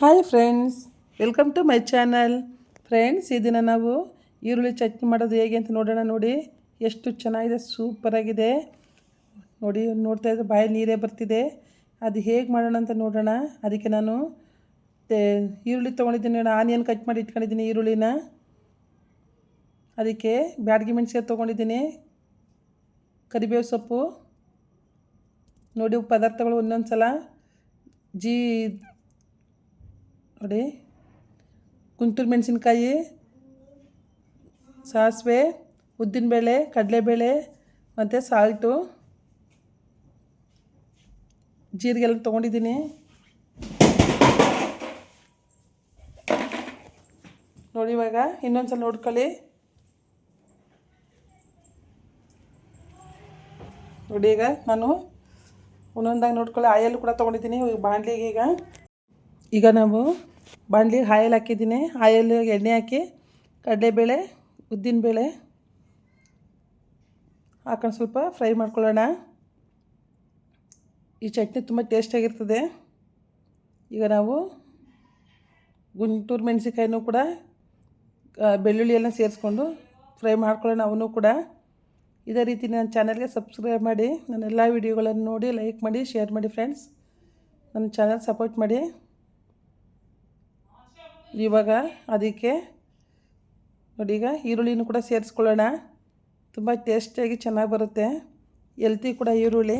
Hi friends welcome to my channel friends ಈ ದಿನ ನಾವು ಈರುಳ್ಳಿ ಚಟ್ನಿ ಮಾಡೋದು ಹೇಗೆ ಅಂತ ನೋಡೋಣ ನೋಡಿ. ಎಷ್ಟು ಚೆನ್ನಾಗಿದೆ ಸೂಪರಾಗಿದೆ ನೋಡಿ, ನೋಡ್ತಾ ಇದ್ರೆ ಬಾಯಲ್ಲಿ ನೀರೇ ಬರ್ತಿದೆ. ಅದು ಹೇಗೆ ಮಾಡೋಣ ಅಂತ ನೋಡೋಣ. ಅದಕ್ಕೆ ನಾನು ಈರುಳ್ಳಿ ತೊಗೊಂಡಿದ್ದೀನಿ ಆನಿಯನ್ ಕಟ್ ಮಾಡಿ ಇಟ್ಕೊಂಡಿದ್ದೀನಿ ಈರುಳ್ಳಿನ. ಅದಕ್ಕೆ ಬ್ಯಾಡಗಿ ಮೆಣಸಿಗೆ ತೊಗೊಂಡಿದ್ದೀನಿ. ಕರಿಬೇವು ಸೊಪ್ಪು. ನೋಡಿ ಪದಾರ್ಥಗಳು ಒಂದೊಂದು ಸಲ ಜೀ ನೋಡಿ ಗುಂಟೂರು ಮೆಣಸಿನ್ಕಾಯಿ, ಸಾಸಿವೆ ಉದ್ದಿನಬೇಳೆ ಕಡಲೆಬೇಳೆ ಮತ್ತು ಸಾಲ್ಟು ಜೀರಿಗೆ ಎಲ್ಲ ತೊಗೊಂಡಿದ್ದೀನಿ. ನೋಡಿ ಇವಾಗ ಇನ್ನೊಂದು ಸಲ ನೋಡ್ಕೊಳ್ಳಿ. ನೋಡಿ ಈಗ ನಾನು ಒಂದೊಂದಾಗಿ ನೋಡ್ಕೊಳ್ಳಿ. ಆಯಲ್ ಕೂಡ ತೊಗೊಂಡಿದ್ದೀನಿ ಈಗ ಬಾಣಲಿಗೆ ಈಗ. ಈಗ ನಾವು ಬಾಣಲಿಗೆ ಆಯಲ್ ಹಾಕಿದ್ದೀನಿ. ಆಯಲ್ ಎಣ್ಣೆ ಹಾಕಿ, ಕಡಲೆಬೇಳೆ, ಉದ್ದಿನಬೇಳೆ ಹಾಕೊಂಡು ಸ್ವಲ್ಪ ಫ್ರೈ ಮಾಡ್ಕೊಳ್ಳೋಣ. ಈ ಚಟ್ನಿ ತುಂಬ ಟೇಸ್ಟಾಗಿರ್ತದೆ ಈಗ ನಾವು ಗುಂಟೂರು ಮೆಣಸಿನ್ಕಾಯಿನೂ ಕೂಡ ಬೆಳ್ಳುಳ್ಳಿ ಎಲ್ಲ ಸೇರಿಸ್ಕೊಂಡು ಫ್ರೈ ಮಾಡ್ಕೊಳ್ಳೋಣ ಅವನು ಕೂಡ. ಇದೇ ರೀತಿ ನನ್ನ ಚಾನಲ್ಗೆ ಸಬ್ಸ್ಕ್ರೈಬ್ ಮಾಡಿ, ನನ್ನ ಎಲ್ಲ ವಿಡಿಯೋಗಳನ್ನು ನೋಡಿ, ಲೈಕ್ ಮಾಡಿ, ಶೇರ್ ಮಾಡಿ ಫ್ರೆಂಡ್ಸ್. ನನ್ನ ಚಾನಲ್ ಸಪೋರ್ಟ್ ಮಾಡಿ. ಇವಾಗ ಅದಕ್ಕೆ ನೋಡಿ ಈಗ ಈರುಳ್ಳಿನೂ ಕೂಡ ಸೇರಿಸ್ಕೊಳ್ಳೋಣ. ತುಂಬ ಟೇಸ್ಟಿಯಾಗಿ ಚೆನ್ನಾಗಿ ಬರುತ್ತೆ. ಎಲ್ತಿ ಕೂಡ ಈರುಳ್ಳಿ.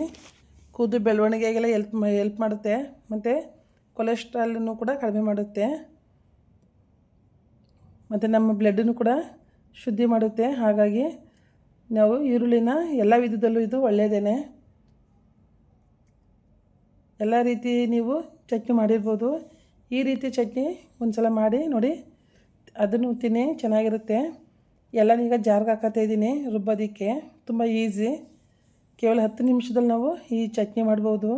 ಕೂದು ಬೆಳವಣಿಗೆಗೆಲ್ಲ ಎಲ್ಪ್ ಎಲ್ಪ್ ಮಾಡುತ್ತೆ. ಮತ್ತು ಕೊಲೆಸ್ಟ್ರಾಲನ್ನು ಕೂಡ ಕಡಿಮೆ ಮಾಡುತ್ತೆ. ಮತ್ತು ನಮ್ಮ ಬ್ಲಡ್ಡನ್ನು ಕೂಡ ಶುದ್ಧಿ ಮಾಡುತ್ತೆ. ಹಾಗಾಗಿ ನಾವು ಈರುಳ್ಳಿನ ಎಲ್ಲ ವಿಧದಲ್ಲೂ ಇದು ಒಳ್ಳೆಯದೇನೆ. ಎಲ್ಲ ರೀತಿ ನೀವು ಚಟ್ನಿ ಮಾಡಿರ್ಬೋದು. ಈ ರೀತಿ ಚಟ್ನಿ ಒಂದು ಸಲ ಮಾಡಿ ನೋಡಿ, ಅದನ್ನು ತಿನ್ನಿ ಚೆನ್ನಾಗಿರುತ್ತೆ. ಎಲ್ಲ ಈಗ ಜಾರ್ಗೆ ಹಾಕತ್ತಾ ಇದ್ದೀನಿ, ರುಬ್ಬೋದಕ್ಕೆ. ತುಂಬ ಈಸಿ ಕೇವಲ ಹತ್ತು ನಿಮಿಷದಲ್ಲಿ ನಾವು ಈ ಚಟ್ನಿ ಮಾಡ್ಬೋದು.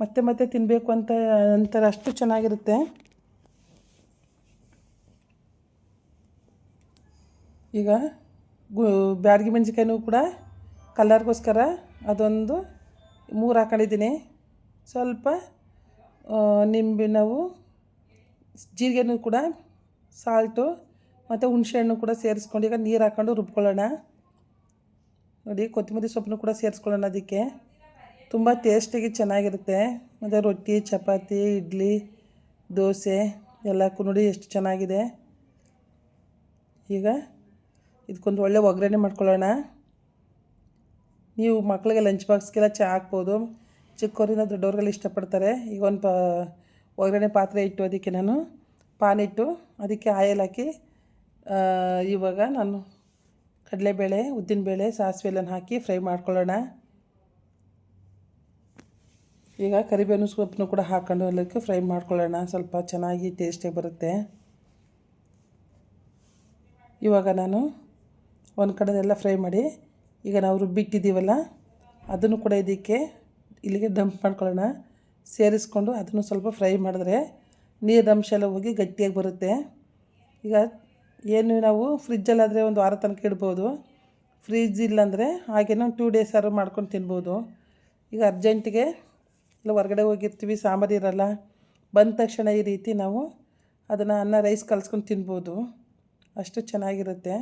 ಮತ್ತೆ ಮತ್ತೆ ತಿನ್ನಬೇಕು ಅಂತ ಅಂತಾರೆ ಅಷ್ಟು ಚೆನ್ನಾಗಿರುತ್ತೆ. ಈಗ ಗು, ಬ್ಯಾಡಗಿ ಮೆಣಸಿಕಾಯಿನೂ ಕೂಡ ಕಲ್ಲರ್ಗೋಸ್ಕರ ಅದೊಂದು ಮೂರು ಹಾಕೊಂಡಿದ್ದೀನಿ. ಸ್ವಲ್ಪ ನಿಂಬೆ ನಾವು ಜೀರಿಗೆನೂ ಕೂಡ ಸಾಲ್ಟು ಮತ್ತು ಹುಣಸೆಹಣ್ಣು ಕೂಡ ಸೇರಿಸ್ಕೊಂಡು ಈಗ ನೀರು ಹಾಕ್ಕೊಂಡು ರುಬ್ಕೊಳ್ಳೋಣ. ನೋಡಿ, ಕೊತ್ತಂಬರಿ ಸೊಪ್ಪನ್ನು ಕೂಡ ಸೇರಿಸ್ಕೊಳ್ಳೋಣ ಅದಕ್ಕೆ. ತುಂಬ ಟೇಸ್ಟಿಗೆ ಚೆನ್ನಾಗಿರುತ್ತೆ. ಮತ್ತು ರೊಟ್ಟಿ, ಚಪಾತಿ, ಇಡ್ಲಿ, ದೋಸೆ ಎಲ್ಲಕ್ಕೂ ನೋಡಿ ಎಷ್ಟು ಚೆನ್ನಾಗಿದೆ. ಈಗ ಇದಕ್ಕೊಂದು ಒಳ್ಳೆ ಒಗ್ಗರಣೆ ಮಾಡ್ಕೊಳ್ಳೋಣ. ನೀವು ಮಕ್ಕಳಿಗೆ ಲಂಚ್ ಬಾಕ್ಸ್ಗೆಲ್ಲ ಚಹಾ ಹಾಕ್ಬೋದು. ಚಿಕ್ಕವರಿಂದ ದೊಡ್ಡವ್ರಿಗೆಲ್ಲ ಇಷ್ಟಪಡ್ತಾರೆ. ಈಗ ಒಂದು ಪಾ, ಒಗ್ಗರಣೆ ಪಾತ್ರೆ ಇಟ್ಟು ಅದಕ್ಕೆ ನಾನು ಪಾನಿಟ್ಟು ಅದಕ್ಕೆ ಆಯಲ್ ಹಾಕಿ ಇವಾಗ ನಾನು ಕಡಲೆಬೇಳೆ, ಉದ್ದಿನಬೇಳೆ, ಸಾಸಿವೆ ಎಲ್ಲ ಹಾಕಿ ಫ್ರೈ ಮಾಡ್ಕೊಳ್ಳೋಣ. ಈಗ ಕರಿಬೇವಿನ ಸೊಪ್ಪನ್ನು ಕೂಡ ಹಾಕ್ಕೊಂಡು ಎಲ್ಲಕ್ಕೆ ಫ್ರೈ ಮಾಡ್ಕೊಳ್ಳೋಣ. ಸ್ವಲ್ಪ ಚೆನ್ನಾಗಿ ಟೇಸ್ಟಾಗಿ ಬರುತ್ತೆ. ಇವಾಗ ನಾನು ಒಂದು ಕಡೆದೆಲ್ಲ ಫ್ರೈ ಮಾಡಿ ಈಗ ನಾವು ರುಬ್ಬಿಟ್ಟಿದ್ದೀವಲ್ಲ, ಅದನ್ನು ಕೂಡ ಇದಕ್ಕೆ ಇಲ್ಲಿಗೆ ದಂಪ್ ಮಾಡ್ಕೊಳ್ಳೋಣ. ಸೇರಿಸ್ಕೊಂಡು ಅದನ್ನು ಸ್ವಲ್ಪ ಫ್ರೈ ಮಾಡಿದ್ರೆ ನೀರಂಶ ಎಲ್ಲ ಹೋಗಿ ಗಟ್ಟಿಯಾಗಿ ಬರುತ್ತೆ. ಈಗ ಏನು ನಾವು ಫ್ರಿಜ್ಜಲ್ಲಾದರೆ ಒಂದು ವಾರ ತನಕ ಇಡ್ಬೋದು. ಫ್ರಿಜ್ ಇಲ್ಲಾಂದರೆ ಹಾಗೇನೋ ಟೂ ಡೇಸ್ ಮಾಡ್ಕೊಂಡು ತಿನ್ಬೋದು. ಈಗ ಅರ್ಜೆಂಟಿಗೆ ಇಲ್ಲ ಹೊರಗಡೆ ಹೋಗಿರ್ತೀವಿ, ಸಾಂಬಾರು ಇರಲ್ಲ. ಬಂದ ತಕ್ಷಣ ಈ ರೀತಿ ನಾವು ಅದನ್ನು ಅನ್ನ ರೈಸ್ ಕಲ್ಸ್ಕೊಂಡು ತಿನ್ಬೋದು. ಅಷ್ಟು ಚೆನ್ನಾಗಿರುತ್ತೆ.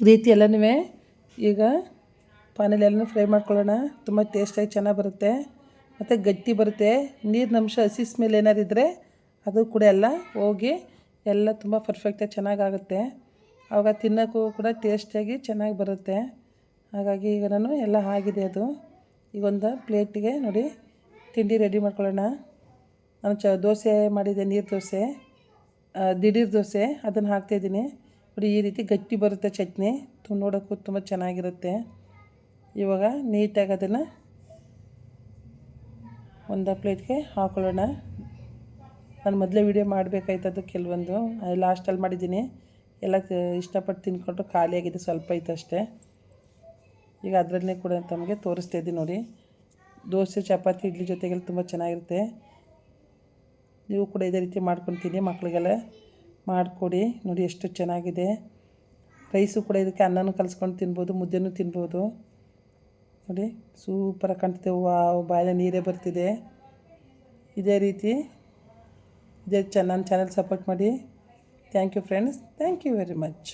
ಈ ರೀತಿ ಎಲ್ಲನೂ ಈಗ ಪಾನಲ್ಲಿ ಎಲ್ಲನೂ ಫ್ರೈ ಮಾಡ್ಕೊಳ್ಳೋಣ. ತುಂಬ ಟೇಸ್ಟಾಗಿ ಚೆನ್ನಾಗಿ ಬರುತ್ತೆ. ಮತ್ತು ಗಟ್ಟಿ ಬರುತ್ತೆ. ನೀರಿನ ಅಂಶ ಹಸಿ ಸ್ಮೆಲ್ ಏನಾರು ಇದ್ದರೆ ಅದು ಕೂಡ ಎಲ್ಲ ಹೋಗಿ ಎಲ್ಲ ತುಂಬ ಪರ್ಫೆಕ್ಟಾಗಿ ಚೆನ್ನಾಗಾಗುತ್ತೆ ಆವಾಗ ತಿನ್ನೋಕ್ಕೂ ಕೂಡ ಟೇಸ್ಟಿಯಾಗಿ ಚೆನ್ನಾಗಿ ಬರುತ್ತೆ. ಹಾಗಾಗಿ ಈಗ ನಾನು ಎಲ್ಲ ಆಗಿದೆ ಅದು. ಈಗ ಒಂದು ಪ್ಲೇಟಿಗೆ ನೋಡಿ ತಿಂಡಿ ರೆಡಿ ಮಾಡ್ಕೊಳ್ಳೋಣ. ನಾನು ಚ ದೋಸೆ ಮಾಡಿದ್ದೆ ನೀರು ದೋಸೆ. ದಿಢೀರ್ ದೋಸೆ. ಅದನ್ನು ಹಾಕ್ತಾಯಿದ್ದೀನಿ ನೋಡಿ, ಈ ರೀತಿ ಗಟ್ಟಿ ಬರುತ್ತೆ ಚಟ್ನಿ. ತುಂಬ ನೋಡೋಕ್ಕೂ ತುಂಬ ಚೆನ್ನಾಗಿರುತ್ತೆ. ಇವಾಗ ನೀಟಾಗಿ ಅದನ್ನು ಒಂದು ಪ್ಲೇಟ್ಗೆ ಹಾಕೊಳ್ಳೋಣ. ನಾನು ಮೊದಲೇ ವೀಡಿಯೋ ಮಾಡಬೇಕಾಯ್ತದ್ದು ಕೆಲವೊಂದು. ಲಾಸ್ಟಲ್ಲಿ ಮಾಡಿದ್ದೀನಿ. ಎಲ್ಲ ಇಷ್ಟಪಟ್ಟು ತಿನ್ಕೊಂಡು ಖಾಲಿಯಾಗಿದೆ ಸ್ವಲ್ಪ ಐತೆ ಅಷ್ಟೇ. ಈಗ ಅದರಲ್ಲೇ ಕೂಡ ತಮಗೆ ತೋರಿಸ್ತಾ ಇದ್ದೀನಿ ನೋಡಿ. ದೋಸೆ, ಚಪಾತಿ, ಇಡ್ಲಿ ಜೊತೆಗೆಲ್ಲ ತುಂಬ ಚೆನ್ನಾಗಿರುತ್ತೆ. ನೀವು ಕೂಡ ಇದೇ ರೀತಿ ಮಾಡ್ಕೊತೀನಿ ಮಕ್ಕಳಿಗೆಲ್ಲ ಮಾಡಿಕೊಡಿ. ನೋಡಿ ಎಷ್ಟು ಚೆನ್ನಾಗಿದೆ. ರೈಸು ಕೂಡ ಇದಕ್ಕೆ ಅನ್ನನೂ ಕಲಿಸ್ಕೊಂಡು ತಿನ್ಬೋದು, ಮುದ್ದೆನೂ ತಿನ್ಬೋದು. ನೋಡಿ ಸೂಪರಾಗಿ ಕಾಣ್ತಿದೆ. ವಾವ್ ಬಾಯಲ್ಲಿ ನೀರೇ ಬರ್ತಿದೆ. ಇದೇ ರೀತಿ ಇದೇ ಚೆನ್ನ ಚಾನಲ್ ಸಪೋರ್ಟ್ ಮಾಡಿ. Thank you friends thank you very much